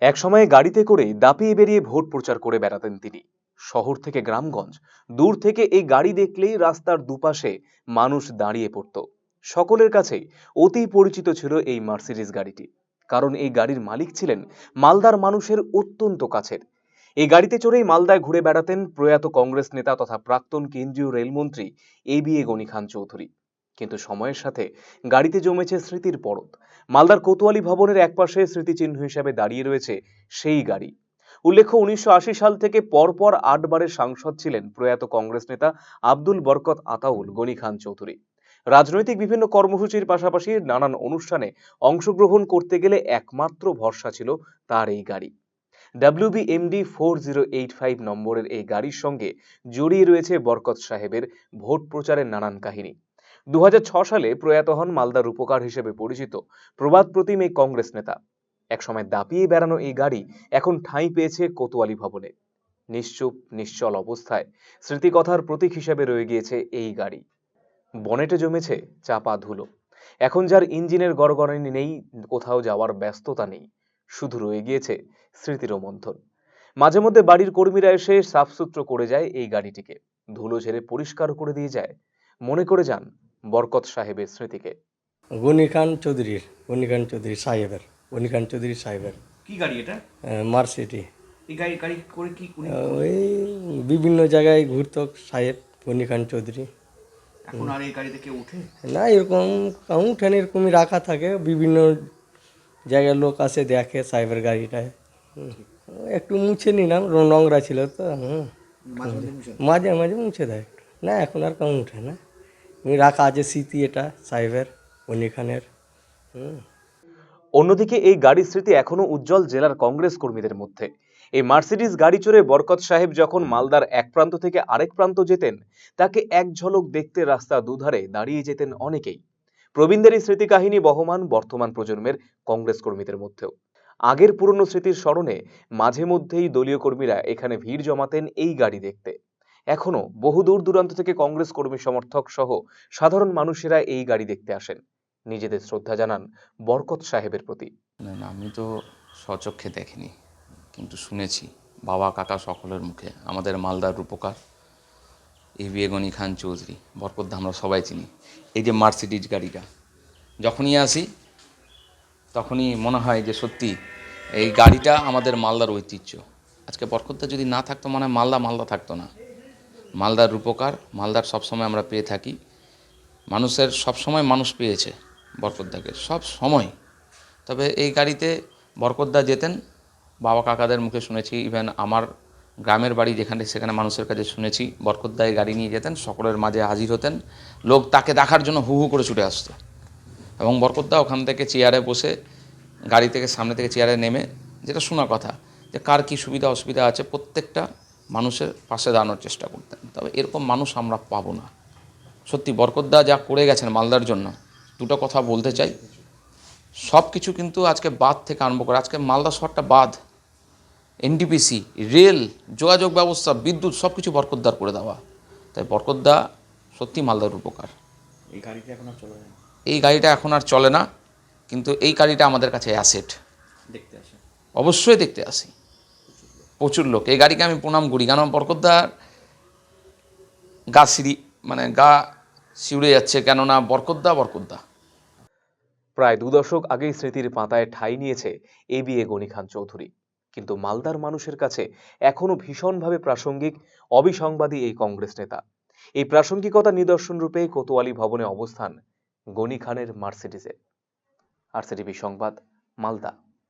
এক সময়ে গাড়িতে করে দাপিয়ে বেরিয়ে ভোট প্রচার করে বেড়াতেন তিনি। শহর থেকে গ্রামগঞ্জ, দূর থেকে এই গাড়ি দেখলেই রাস্তার দুপাশে মানুষ দাঁড়িয়ে পড়ত। সকলের কাছেই অতি পরিচিত ছিল এই মার্সিডিজ গাড়িটি। কারণ এই গাড়ির মালিক ছিলেন মালদার মানুষের অত্যন্ত কাছের। এই গাড়িতে চড়েই মালদায় ঘুরে বেড়াতেন প্রয়াত কংগ্রেস নেতা তথা প্রাক্তন কেন্দ্রীয় রেলমন্ত্রী A B A Gani Chowdhury. কিন্তু সময়ের সাথে গাড়িতে জমেছে স্মৃতির পরত। মালদার কোতোয়ালি ভবনের একপাশে স্মৃতিচিহ্ন হিসেবে দাঁড়িয়ে রয়েছে সেই গাড়ি। উল্লেখ্য, উনিশশো আশি সাল থেকে পরপর আটবারের সাংসদ ছিলেন প্রয়াত কংগ্রেস নেতা আব্দুল বরকত আতাউল, গনি খান চৌধুরী। রাজনৈতিক বিভিন্ন কর্মসূচির পাশাপাশি নানান অনুষ্ঠানে অংশগ্রহণ করতে গেলে একমাত্র ভরসা ছিল তার এই গাড়ি। WB MD four zero eight five নম্বরের এই গাড়ির সঙ্গে জড়িয়ে রয়েছে বরকত সাহেবের ভোট প্রচারের নানান কাহিনী। দু সালে প্রয়াত হন মালদার রূপকার হিসেবে পরিচিত প্রবাদ প্রতিম এই কংগ্রেস নেতা। একসময় দাপিয়ে বেড়ানো এই গাড়ি এখন ঠাঁই পেয়েছে কোতোয়ালি ভবনে। নিশ্চুপ, নিশ্চল অবস্থায় স্মৃতিকথার প্রতীক হিসেবে রয়ে গিয়েছে এই গাড়ি। বনেটে জমেছে চাপা ধুলো। এখন যার ইঞ্জিনের গড়গড়ানি নেই, কোথাও যাওয়ার ব্যস্ততা নেই, শুধু রয়ে গিয়েছে স্মৃতির মন্থন মাঝে মধ্যে বাড়ির কর্মীরা এসে সাফসুত্র করে যায় এই গাড়িটিকে। ধুলো ঝেড়ে পরিষ্কার করে দিয়ে যায়। মনে করে যান বরকত সাহেবের স্মৃতিকে। গনি খান চৌধুরীর গনি খান চৌধুরী সাহেবের গনি খান চৌধুরী সাহেবের। কি গাড়ি এটা? মার্সিটি এই গাড়ি গাড়ি করে কি ওই বিভিন্ন জায়গায় ঘুরতো সাহেব গনি খান চৌধুরী। এখন আর এই গাড়িতে কেউ উঠে না এরকম উঠেন এরকমই রাখা থাকে। বিভিন্ন জায়গার লোক আসে দেখে সাহেবের গাড়িটায় একটু মুছে নিলাম নোংরা ছিল তো হুম। মাঝে মাঝে মুছে দেয়। না এখন আর কম উঠে না। রাখা আছে স্মৃতি এটা সাহেবের হুম। অন্যদিকে এই গাড়ির স্মৃতি এখনও উজ্জ্বল জেলার কংগ্রেস কর্মীদের মধ্যে। এই মার্সিডিজ গাড়ি চড়ে বরকত সাহেব যখন মালদার এক প্রান্ত থেকে আরেক প্রান্ত যেতেন, তাকে এক ঝলক দেখতে রাস্তা দুধারে দাঁড়িয়ে যেতেন অনেকেই। প্রবীণদের এই স্মৃতি কাহিনী বহমান বর্তমান প্রজন্মের কংগ্রেস কর্মীদের মধ্যেও। আগের পুরনো স্মৃতির স্মরণে মাঝে মধ্যেই দলীয় কর্মীরা এখানে ভিড় জমাতেন এই গাড়ি দেখতে। এখনও বহু দূর দূরান্ত থেকে কংগ্রেস কর্মী সমর্থক সহ সাধারণ মানুষেরা এই গাড়ি দেখতে আসেন। নিজেদের শ্রদ্ধা জানান বরকত সাহেবের প্রতি। আমি তো স্বচক্ষে দেখিনি, কিন্তু শুনেছি, বাবা কাকা সকলের মুখে, আমাদের মালদার রূপকার, A B A Gani Khan Chowdhury বরকদ্দা আমরা সবাই চিনি, এই যে মার্সিডিজ গাড়িটা, যখনই আসি, তখনই মনে হয় যে সত্যি এই গাড়িটা আমাদের মালদার ঐতিহ্য। আজকে বরকদ্দা যদি না থাকতো মানে মালদা মালদা থাকতো না। মালদার রূপকার, মালদার সবসময় আমরা পেয়ে থাকি। মানুষের সবসময় মানুষ পেয়েছে বরকদ্দাকে সব সময়। তবে এই গাড়িতে বরকদ্দা যেতেন, বাবা কাকাদের মুখে শুনেছি ইভেন আমার গ্রামের বাড়ি যেখানে, সেখানে মানুষের কাছে শুনেছি বরকদ্দা এই গাড়ি নিয়ে যেতেন, সকলের মাঝে হাজির হতেন। লোক তাকে দেখার জন্য হু হু করে ছুটে আসতো। এবং বরকদ্দা ওখান থেকে চেয়ারে বসে, গাড়ি থেকে সামনে থেকে চেয়ারে নেমে, যেটা শোনা কথা, যে কার কী সুবিধা অসুবিধা আছে, প্রত্যেকটা মানুষের পাশে দাঁড়ানোর চেষ্টা করতেন। তবে এরকম মানুষ আমরা পাবো না। সত্যি বরকদ্দা যা করে গেছেন মালদার জন্য দুটো কথা বলতে চাই। সব কিছু কিন্তু আজকে বাদ থেকে আরম্ভ করে আজকে মালদা শহরটা বাদ এনডিপিসি রেল যোগাযোগ ব্যবস্থা বিদ্যুৎ সব কিছু বরকদ্দার করে দেওয়া। তাই বরকদ্দা সত্যি মালদার উপকার। এই গাড়িটা এখন আর চলে না? এই গাড়িটা এখন আর চলে না কিন্তু এই গাড়িটা আমাদের কাছে অ্যাসেট। দেখতে আসে অবশ্যই দেখতে আসি। প্রচুর লোক। এই গাড়িকে আমি প্রণাম করি। কারণ বরকদ্দার গা সিঁড়ি মানে গা শিউড়ে যাচ্ছে কেননা বরকদ্দা বরকদ্দা প্রায় দু দশক আগেই স্মৃতির পাতায় ঠাঁই নিয়েছে A B A Gani Khan Chowdhury. কিন্তু মালদার মানুষের কাছে এখনও ভীষণভাবে প্রাসঙ্গিক, অবিসংবাদী এই কংগ্রেস নেতা। এই প্রাসঙ্গিকতা নিদর্শন রূপে কোতোয়ালি ভবনে অবস্থান গনি খানের মার্সিডিজে। আরসিটিভি সংবাদ, মালদা।